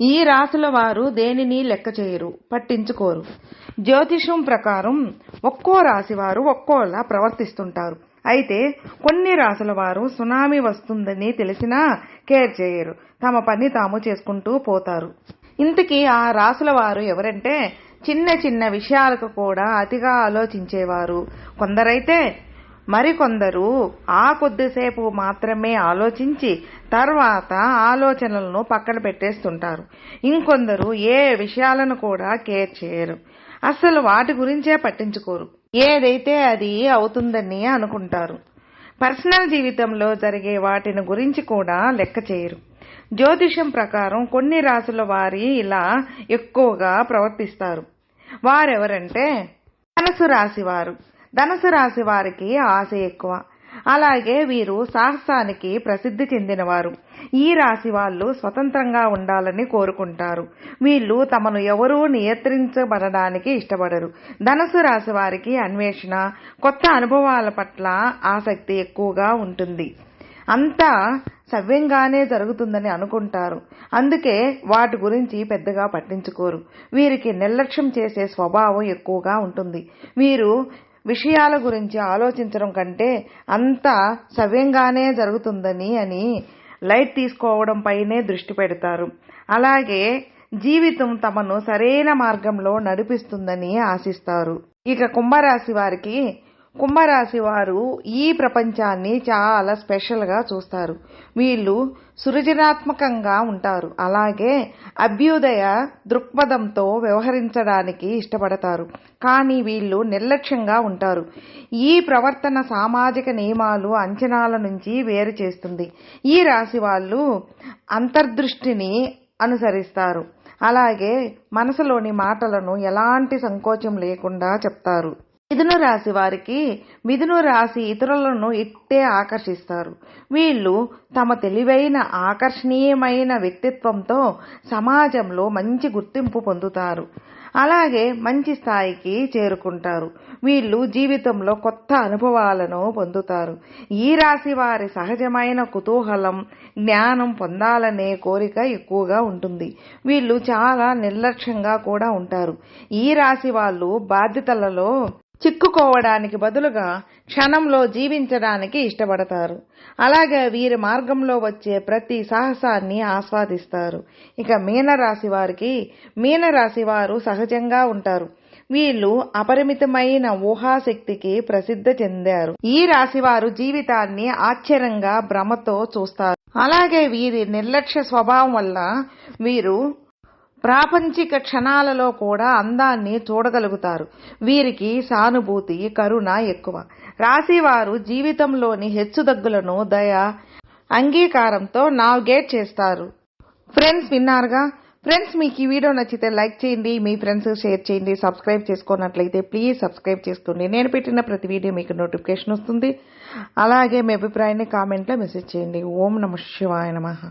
ఈ రాసుల వారు దేనిని లెక్క చేయరు? పట్టించుకోరు. జ్యోతిషం ప్రకారం ఒక్కో రాశి వారు ఒక్కోలా ప్రవర్తిస్తుంటారు. అయితే కొన్ని రాసుల వారు సునామీ వస్తుందని తెలిసినా కేర్ చేయరు. తమ పని తాము చేసుకుంటూ పోతారు. ఇంతకీ ఆ రాసుల వారు ఎవరంటే చిన్న చిన్న విషయాలకు కూడా అతిగా ఆలోచించేవారు. కొందరైతే మరికొందరు ఆ కొద్దిసేపు మాత్రమే ఆలోచించి తర్వాత ఆలోచనలను పక్కన పెట్టేస్తుంటారు. ఇంకొందరు ఏ విషయాలను కూడా కేర్ చేయరు. అసలు వాటి గురించే పట్టించుకోరు. ఏదైతే అది అవుతుందని అనుకుంటారు. పర్సనల్ జీవితంలో జరిగే వాటిని గురించి కూడా లెక్క చేయరు. జ్యోతిషం ప్రకారం కొన్ని రాసుల వారి ఇలా ఎక్కువగా ప్రవర్తిస్తారు. వారెవరంటే మనసు రాశి వారు ధనుసు రాశి వారికి ఆశ ఎక్కువ. అలాగే వీరు సాహసానికి ప్రసిద్ధి చెందినవారు. ఈ రాశి వాళ్ళు స్వతంత్రంగా ఉండాలని కోరుకుంటారు. వీళ్ళు తమను ఎవరూ నియంత్రించబడడానికి ఇష్టపడరు. ధనసు రాశి వారికి అన్వేషణ కొత్త అనుభవాల పట్ల ఆసక్తి ఎక్కువగా ఉంటుంది. అంతా సవ్యంగానే జరుగుతుందని అనుకుంటారు. అందుకే వాటి గురించి పెద్దగా పట్టించుకోరు. వీరికి నిర్లక్ష్యం చేసే స్వభావం ఎక్కువగా ఉంటుంది. వీరు విషయాల గురించి ఆలోచించడం కంటే అంతా సవ్యంగానే జరుగుతుందని అని లైట్ తీసుకోవడం పైనే దృష్టి పెడతారు. అలాగే జీవితం తమను సరైన మార్గంలో నడిపిస్తుందని ఆశిస్తారు. ఇక కుంభరాశి వారికి కుంభరాశి వారు ఈ ప్రపంచాన్ని చాలా స్పెషల్గా చూస్తారు. వీళ్ళు సృజనాత్మకంగా ఉంటారు. అలాగే అభ్యుదయ దృక్పథంతో వ్యవహరించడానికి ఇష్టపడతారు. కానీ వీళ్ళు నిర్లక్ష్యంగా ఉంటారు. ఈ ప్రవర్తన సామాజిక నియమాలు అంచనాల నుంచి వేరు చేస్తుంది. ఈ రాశి వాళ్ళు అంతర్దృష్టిని అనుసరిస్తారు. అలాగే మనసులోని మాటలను ఎలాంటి సంకోచం లేకుండా చెప్తారు. మిథున రాశి వారికి మిథున రాశి ఇతరులను ఇట్టే ఆకర్షిస్తారు. వీళ్ళు తమ తెలివైన ఆకర్షణీయమైన వ్యక్తిత్వంతో సమాజంలో మంచి గుర్తింపు పొందుతారు. అలాగే మంచి స్థాయికి చేరుకుంటారు. వీళ్ళు జీవితంలో కొత్త అనుభవాలను పొందుతారు. ఈ రాశి వారి సహజమైన కుతూహలం జ్ఞానం పొందాలనే కోరిక ఎక్కువగా ఉంటుంది. వీళ్ళు చాలా నిర్లక్ష్యంగా కూడా ఉంటారు. ఈ రాశి వాళ్ళు బాధ్యతలలో చిక్కుకోవడానికి బదులుగా క్షణంలో జీవించడానికి ఇష్టపడతారు. అలాగే వీరి మార్గంలో వచ్చే ప్రతి సాహసాన్ని ఆస్వాదిస్తారు. ఇక మీనరాశి వారికి మీనరాశి వారు సహజంగా ఉంటారు. వీళ్ళు అపరిమితమైన ఊహాశక్తికి ప్రసిద్ధి చెందారు. ఈ రాశి వారు జీవితాన్ని ఆశ్చర్యంగా భ్రమతో చూస్తారు. అలాగే వీరి నిర్లక్ష్య స్వభావం వల్ల వీరు ప్రాపంచిక క్షణాలలో కూడా అందాన్ని చూడగలుగుతారు. వీరికి సానుభూతి కరుణ ఎక్కువ. రాశివారు జీవితంలోని హెచ్చుదగ్గులను దయ అంగీకారంతో నావిగేట్ చేస్తారు. ఫ్రెండ్స్ విన్నారుగా? ఫ్రెండ్స్ మీకు ఈ వీడియో నచ్చితే లైక్ చేయండి మీ ఫ్రెండ్స్ షేర్ చేయండి సబ్స్క్రైబ్ చేసుకున్నట్లయితే ప్లీజ్ సబ్స్క్రైబ్ చేసుకోండి. నేను పెట్టిన ప్రతి వీడియో మీకు నోటిఫికేషన్ వస్తుంది. అలాగే మీ అభిప్రాయాన్ని కామెంట్లో మెసేజ్ చేయండి. ఓం నమ శివాయ నమహా